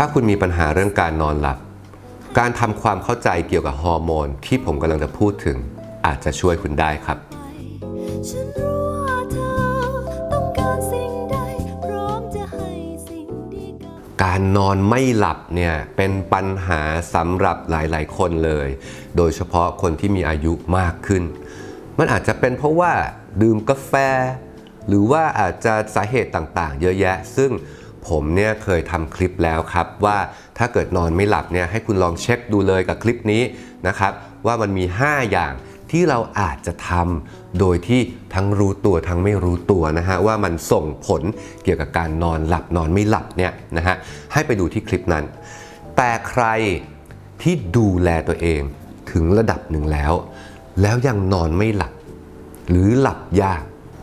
ถ้าคุณมีปัญหาเรื่องการนอนหลับ การทำความเข้าใจเกี่ยวกับฮอร์โมนที่ผมกำลังจะพูดถึง อาจจะช่วยคุณได้ครับการสิ่งใดพร้อมจะให้สิ่งดีกับการนอนไม่หลับเนี่ยเป็นปัญหาสำหรับหลาย ๆ คนเลย โดยเฉพาะคนที่มีอายุมากขึ้น มันอาจจะเป็นเพราะว่าดื่มกาแฟ หรือว่าอาจจะสาเหตุต่าง ๆ เยอะแยะ ซึ่ง ผมเนี่ยเคยทำคลิปแล้วครับว่าถ้าเกิดนอนไม่หลับเนี่ยให้คุณลองเช็คดูเลยกับคลิปนี้นะครับ ว่ามันมี 5 อย่างที่เราอาจจะทำโดยที่ทั้งรู้ตัวทั้งไม่รู้ตัวนะฮะว่ามันส่งผลเกี่ยวกับการนอนหลับนอนไม่หลับเนี่ยนะฮะให้ไปดูที่คลิปนั้น แต่ใครที่ดูแลตัวเองถึงระดับหนึ่งแล้ว แล้วยังนอนไม่หลับ หรือหลับยาก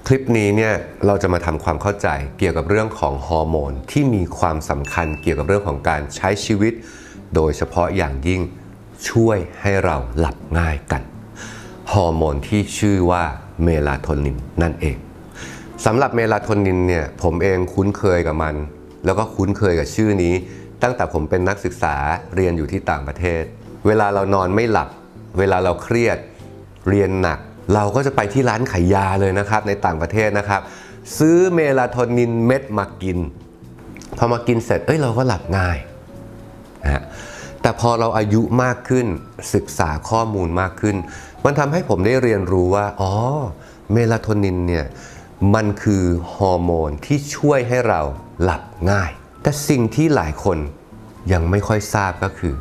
คลิปนี้เนี่ยเราจะมาทำความเข้าใจเกี่ยวกับเรื่องของฮอร์โมนที่มีความสำคัญเกี่ยวกับเรื่องของการใช้ชีวิต โดยเฉพาะอย่างยิ่งช่วยให้เราหลับง่ายกัน ฮอร์โมนที่ชื่อว่าเมลาโทนินนั่นเองสำหรับเมลาโทนินเนี่ยผมเองคุ้นเคยกับมัน แล้วก็คุ้นเคยกับชื่อนี้ ตั้งแต่ผมเป็นนักศึกษาเรียนอยู่ที่ต่างประเทศ เวลาเรานอนไม่หลับ เวลาเราเครียด เรียนหนัก เราก็จะไปที่ร้านขายยาเลยนะครับในต่างประเทศนะครับ ซื้อเมลาโทนินเม็ดมากิน พอมากินเสร็จเอ้ยเราก็หลับง่ายนะฮะแต่พอเราอายุมากขึ้นศึกษาข้อมูลมากขึ้น มันทำให้ผมได้เรียนรู้ว่าอ๋อเมลาโทนินเนี่ยมันคือฮอร์โมนที่ช่วยให้เราหลับง่าย แต่สิ่งที่หลายคนยังไม่ค่อยทราบก็คือ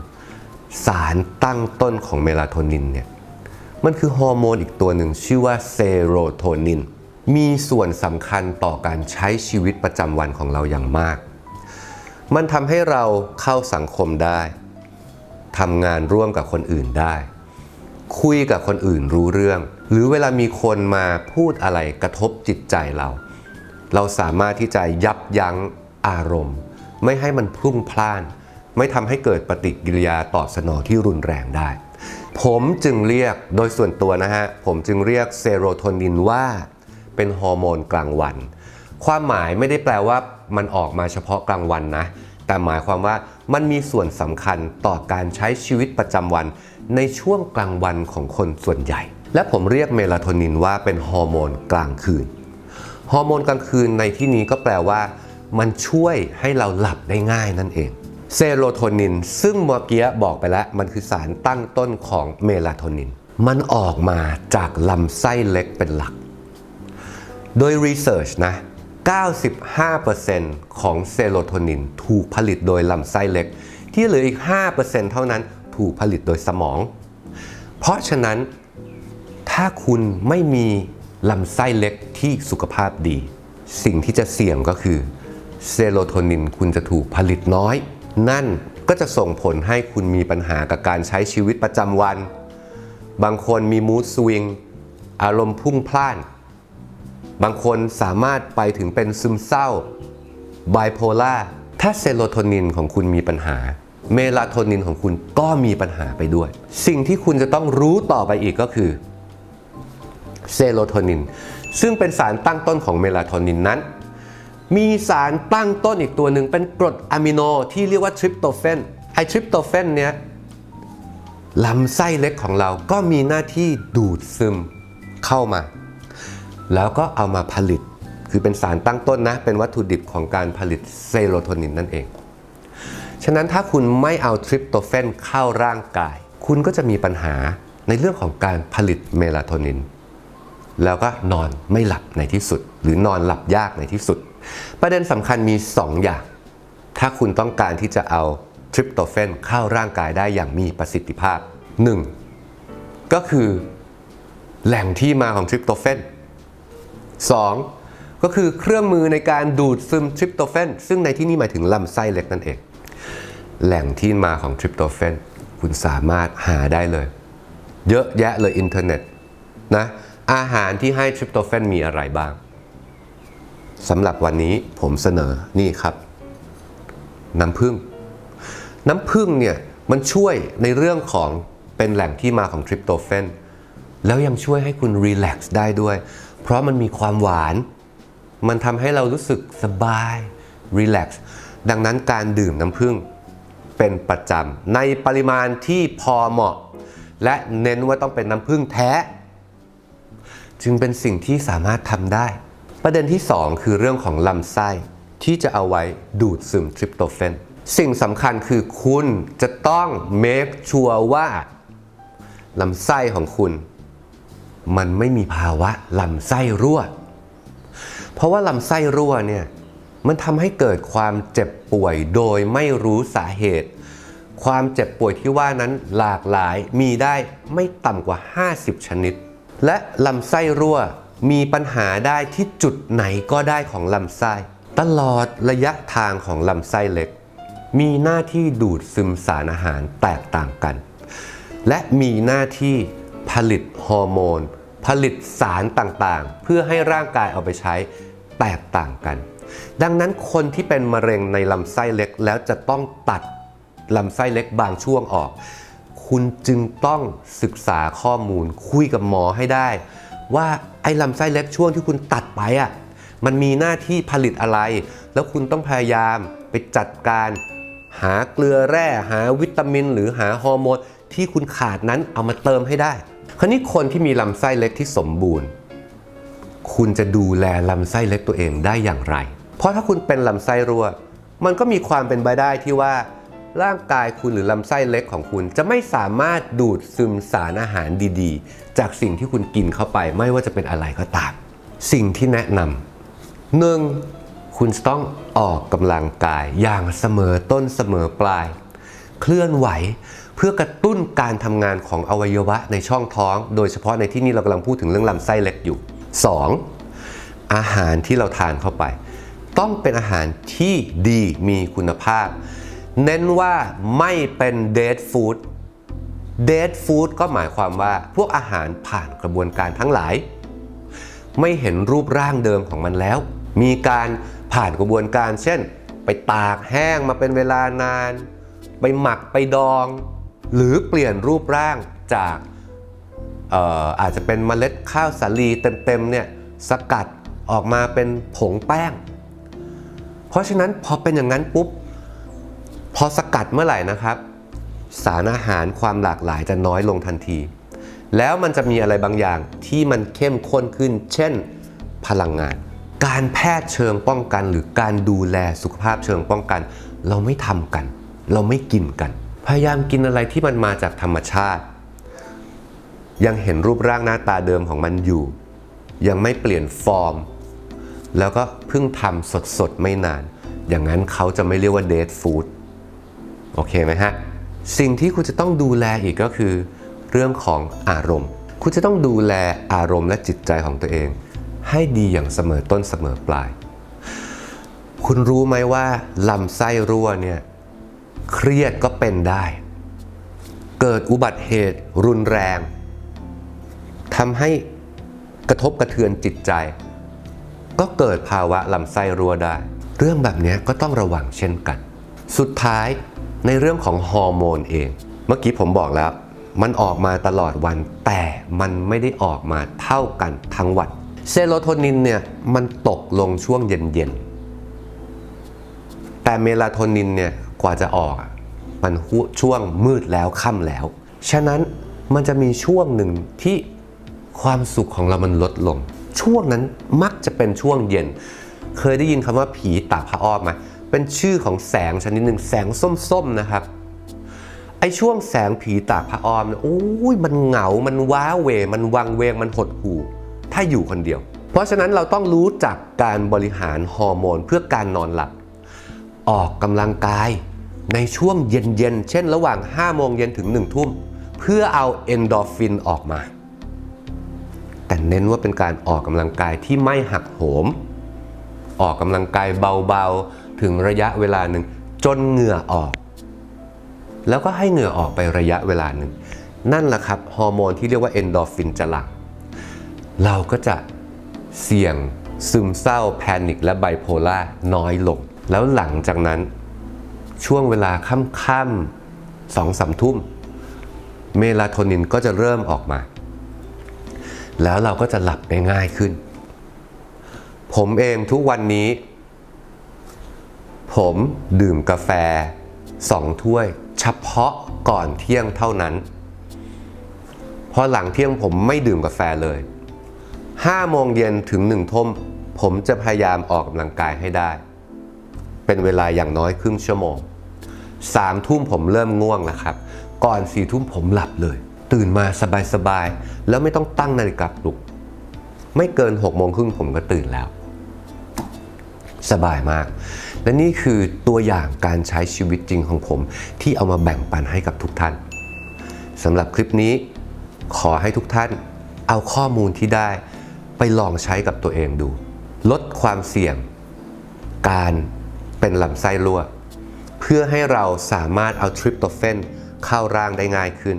สารตั้งต้นของเมลาโทนินเนี่ย มันคือฮอร์โมนอีกตัวหนึ่งชื่อว่าเซโรโทนิน มีส่วนสำคัญต่อการใช้ชีวิตประจำวันของเราอย่างมาก มันทำให้เราเข้าสังคมได้ทำงานร่วมกับคนอื่นได้ คุยกับคนอื่นรู้เรื่อง หรือเวลามีคนมาพูดอะไรกระทบจิตใจเรา เราสามารถที่จะยับยั้งอารมณ์ ไม่ให้มันพลุ่งพล่าน ไม่ทำให้เกิดปฏิกิริยาตอบสนองที่รุนแรงได้ ผมจึงเรียกโดยส่วนตัวนะฮะ ผมจึงเรียกเซโรโทนินว่าเป็นฮอร์โมนกลางวัน ความหมายไม่ได้แปลว่ามันออกมาเฉพาะกลางวันนะ แต่หมายความว่ามันมีส่วนสำคัญต่อการใช้ชีวิตประจำวัน ในช่วงกลางวันของคนส่วนใหญ่ และผมเรียกเมลาโทนินว่าเป็นฮอร์โมนกลางคืน ฮอร์โมนกลางคืนในที่นี้ก็แปลว่า มันช่วยให้เราหลับได้ง่ายนั่นเอง เซโรโทนิน ซึ่งเมื่อกี้บอกไปแล้ว มันคือสารตั้งต้นของเมลาโทนิน มันออกมาจากลำไส้เล็กเป็นหลัก โดยรีเสิร์ชนะ 95%ของเซโรโทนินถูกผลิตโดยลำไส้เล็ก ที่เหลืออีก 5%เท่านั้นถูกผลิตโดยสมอง เพราะฉะนั้นถ้าคุณไม่มีลำไส้เล็กที่สุขภาพดี สิ่งที่จะเสี่ยงก็คือเซโรโทนินคุณจะถูกผลิตน้อย นั่นก็จะส่งผลให้คุณมีปัญหากับการใช้ชีวิตประจำวัน บางคนมีมูดสวิงอารมณ์พุ่งพล่าน บางคนสามารถไปถึงเป็นซึมเศร้าไบโพล่าถ้าเซโรโทนินของคุณมีปัญหา เมลาโทนินของคุณก็มีปัญหาไปด้วย สิ่งที่คุณจะต้องรู้ต่อไปอีกก็คือเซโรโทนินซึ่งเป็นสารตั้งต้นของเมลาโทนินนั้น มีสารตั้งต้นอีกตัวหนึ่งเป็นกรดอะมิโนที่เรียกว่าทริปโตเฟนไอทริปโตเฟนเนี้ยลำไส้เล็กของเราก็มีหน้าที่ดูดซึมเข้ามา แล้วก็เอามาผลิต คือเป็นสารตั้งต้นนะ เป็นวัตถุดิบของการผลิตเซโรโทนินนั่นเอง ฉะนั้นถ้าคุณไม่เอาทริปโตเฟนเข้าร่างกาย คุณก็จะมีปัญหาในเรื่องของการผลิตเมลาโทนิน แล้วก็นอนไม่หลับในที่สุด หรือนอนหลับยากในที่สุด ประเด็นสำคัญมี 2 อย่าง ถ้าคุณต้องการที่จะเอาทริปโตเฟนเข้าร่างกายได้อย่างมีประสิทธิภาพ 1. ก็คือแหล่งที่มาของทริปโตเฟน 2. ก็คือเครื่องมือในการดูดซึมทริปโตเฟนซึ่งในที่นี้หมายถึงลำไส้เล็กนั่นเอง แหล่งที่มาของทริปโตเฟนคุณสามารถหาได้เลย เยอะแยะเลยอินเทอร์เน็ตนะอาหารที่ให้ทริปโตเฟนมีอะไรบ้าง สำหรับวันนี้ผมเสนอนี่ครับ น้ำผึ้งน้ำผึ้งเนี่ยมันช่วยในเรื่องของเป็นแหล่งที่มาของทริปโตเฟนแล้วยังช่วยให้คุณรีแลกซ์ได้ด้วย เพราะมันมีความหวาน มันทำให้เรารู้สึกสบายรีแลกซ์ดังนั้นการดื่มน้ำผึ้งเป็นประจำในปริมาณที่พอเหมาะ และเน้นว่าต้องเป็นน้ำผึ้งแท้ จึงเป็นสิ่งที่สามารถทำได้ ประเด็นที่ 2 คือเรื่องของลำไส้ที่จะเอาไว้ดูดซึมทริปโตเฟนสิ่งสำคัญคือคุณจะต้อง make sure ว่าลำไส้ของคุณ มันไม่มีภาวะลำไส้รั่ว เพราะว่าลำไส้รั่วเนี่ยมันทำให้เกิดความเจ็บป่วยโดยไม่รู้สาเหตุ ความเจ็บป่วยที่ว่านั้นหลากหลายมีได้ไม่ต่ำกว่า 50 ชนิด และลำไส้รั่ว มีปัญหาได้ที่จุดไหนก็ได้ของลำไส้ ตลอดระยะทางของลำไส้เล็ก มีหน้าที่ดูดซึมสารอาหารแตกต่างกัน และมีหน้าที่ผลิตฮอร์โมน ผลิตสารต่างๆ เพื่อให้ร่างกายเอาไปใช้แตกต่างกัน ดังนั้นคนที่เป็นมะเร็งในลำไส้เล็กแล้วจะต้องตัดลำไส้เล็กบางช่วงออก คุณจึงต้องศึกษาข้อมูลคุยกับหมอให้ได้ ว่า ไอ้ลำไส้เล็กช่วงที่คุณตัดไปอะมันมีหน้าที่ผลิตอะไร แล้วคุณต้องพยายามไปจัดการ หาเกลือแร่หาวิตามิน หรือหาฮอร์โมนที่คุณขาดนั้นเอามาเติมให้ได้ คราวนี้คนที่มีลำไส้เล็กที่สมบูรณ์ คุณจะดูแลลำไส้เล็กตัวเองได้อย่างไร เพราะถ้าคุณเป็นลำไส้รั่ว มันก็มีความเป็นไปได้ที่ว่า ร่างกายคุณหรือลำไส้เล็กของคุณ จะไม่สามารถดูดซึมสารอาหารดีๆ จากสิ่งที่คุณกินเข้าไปไม่ว่าจะเป็นอะไรก็ตาม สิ่งที่แนะนำหนึ่งคุณต้องออกกำลังกายอย่างเสมอต้นเสมอปลาย เคลื่อนไหวเพื่อกระตุ้นการทำงานของอวัยวะในช่องท้อง โดยเฉพาะในที่นี้เรากำลังพูดถึงเรื่องลำไส้เล็กอยู่ 2. อาหารที่เราทานเข้าไป ต้องเป็นอาหารที่ดีมีคุณภาพ เน้นว่าไม่เป็นเดทฟู้ดเดทฟู้ดก็หมายความว่าพวกอาหารผ่านกระบวนการทั้งหลาย ไม่เห็นรูปร่างเดิมของมันแล้ว มีการผ่านกระบวนการ เช่น ไปตากแห้งมาเป็นเวลานาน ไปหมักไปดอง หรือเปลี่ยนรูปร่างจากอ่ออาจจะเป็นเมล็ดข้าวสาลีเต็มๆเนี่ยสกัดออกมาเป็นผงแป้ง เพราะฉะนั้นพอเป็นอย่างนั้นปุ๊บ พอสกัดเมื่อไหร่นะครับ สารอาหารความหลากหลายจะน้อยลงทันที แล้วมันจะมีอะไรบางอย่างที่มันเข้มข้นขึ้น เช่น พลังงาน การแพทย์เชิงป้องกัน หรือการดูแลสุขภาพเชิงป้องกัน เราไม่ทำกัน เราไม่กินกัน พยายามกินอะไรที่มันมาจากธรรมชาติ ยังเห็นรูปร่างหน้าตาเดิมของมันอยู่ ยังไม่เปลี่ยนฟอร์ม แล้วก็เพิ่งทำสดๆไม่นาน อย่างนั้นเขาจะไม่เรียกว่าเดทฟู้ด โอเคไหมฮะ สิ่งที่คุณจะต้องดูแลอีกก็คือ เรื่องของอารมณ์ คุณจะต้องดูแลอารมณ์และจิตใจของตัวเอง ให้ดีอย่างเสมอต้นเสมอปลาย คุณรู้ไหมว่าลำไส้รั่วเนี่ยเครียดก็เป็นได้ เกิดอุบัติเหตุรุนแรงทำให้กระทบกระเทือนจิตใจ ก็เกิดภาวะลำไส้รั่วได้ เรื่องแบบนี้ก็ต้องระวังเช่นกัน สุดท้าย ในเรื่องของฮอร์โมนเอง เมื่อกี้ผมบอกแล้ว มันออกมาตลอดวัน แต่มันไม่ได้ออกมาเท่ากันทั้งวัน เซโรโทนินเนี่ยมันตกลงช่วงเย็นๆ แต่เมลาโทนินเนี่ยกว่าจะออกมันช่วงมืดแล้วค่ำแล้ว ฉะนั้นมันจะมีช่วงหนึ่งที่ความสุขของเรามันลดลง ช่วงนั้นมักจะเป็นช่วงเย็น เคยได้ยินคำว่าผีตาพระอ้อมไหม เป็นชื่อของแสงชนิดหนึ่งแสงส้มๆนะครับไอช่วงแสงผีตากพระอ้อมเนี่ยโอ้ยมันเหงา มันว้าเว มันวังเวง มันหดหู่ ถ้าอยู่คนเดียว เพราะฉะนั้นเราต้องรู้จักการบริหารฮอร์โมนเพื่อการนอนหลับ ออกกำลังกายในช่วงเย็นๆ เช่นระหว่าง 5 โมงเย็นถึง 1 ทุ่ม เพื่อเอาเอนโดรฟินออกมา แต่เน้นว่าเป็นการออกกำลังกายที่ไม่หักโหม ออกกำลังกายเบาๆ ถึงระยะเวลาหนึ่ง จนเหงื่อออก แล้วก็ให้เหงื่อออกไประยะเวลาหนึ่ง นั่นแหละครับฮอร์โมนที่เรียกว่าเอนโดฟินจะหลั่งเราก็จะเสี่ยงซึมเศร้าแพนิคและไบโพล่าน้อยลง แล้วหลังจากนั้นช่วงเวลาค่ำๆสองสามทุ่ม เมลาโทนินก็จะเริ่มออกมา แล้วเราก็จะหลับได้ง่ายขึ้น ผมเองทุกวันนี้ ผมดื่มกาแฟ2ถ้วย เฉพาะก่อนเที่ยงเท่านั้น พอหลังเที่ยงผมไม่ดื่มกาแฟเลย5โมงเย็นถึง1ทุ่มผมจะพยายามออกกำลังกายให้ได้ เป็นเวลาอย่างน้อยครึ่งชั่วโมง3ทุ่มผมเริ่มง่วงแล้วครับ ก่อน4ทุ่มผมหลับเลย ตื่นมาสบายๆ แล้วไม่ต้องตั้งนาฬิกาปลุก ไม่เกิน6โมงครึ่งผมก็ตื่นแล้ว สบายมาก และนี่คือตัวอย่างการใช้ชีวิตจริงของผม ที่เอามาแบ่งปันให้กับทุกท่านสำหรับคลิปนี้ขอให้ทุกท่านเอาข้อมูลที่ได้ไปลองใช้กับตัวเองดู ลดความเสี่ยง การเป็นลำไส้รั่ว เพื่อให้เราสามารถเอาทริปโตเฟนเข้าร่างได้ง่ายขึ้น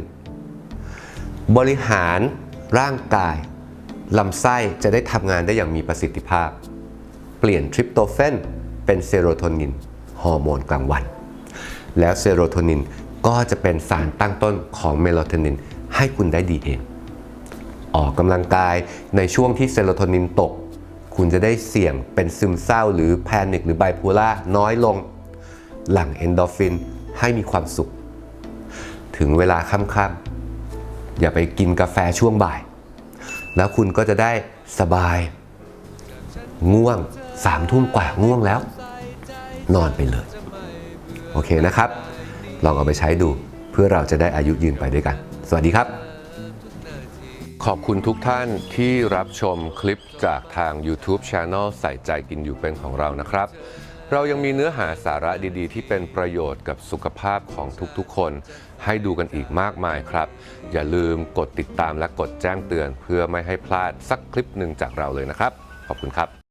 บริหารร่างกายลำไส้จะได้ทำงานได้อย่างมีประสิทธิภาพ ลี่ยนทริปโตเฟนเป็นเซโรโทนินฮอร์โมนกลางวัน แล้วเซโรโทนินก็จะเป็นสารตั้งต้นของเมลาโทนินให้คุณได้ดีเองออกกำลังกายในช่วงที่เซโรโทนินตก คุณจะได้เสี่ยงเป็นซึมเศร้าหรือแพนิคหรือไบโพล่าน้อยลง หลั่งเอนโดฟินให้มีความสุข ถึงเวลาค่ำๆอย่าไปกินกาแฟช่วงบ่าย แล้วคุณก็จะได้สบาย ง่วง สามทุ่มกว่าง่วงแล้ว นอนไปเลย โอเคนะครับ ลองเอาไปใช้ดูเพื่อเราจะได้อายุยืนไปด้วยกัน สวัสดีครับ ขอบคุณทุกท่านที่รับชมคลิปจากทาง YouTube Channel ใส่ใจกินอยู่เป็นของเรานะครับเรายังมีเนื้อหาสาระดีๆ ที่เป็นประโยชน์กับสุขภาพของทุกๆ คน ให้ดูกันอีกมากมายครับ อย่าลืมกดติดตามและกดแจ้งเตือน เพื่อไม่ให้พลาดสักคลิปหนึ่งจากเราเลยนะครับ ขอบคุณครับ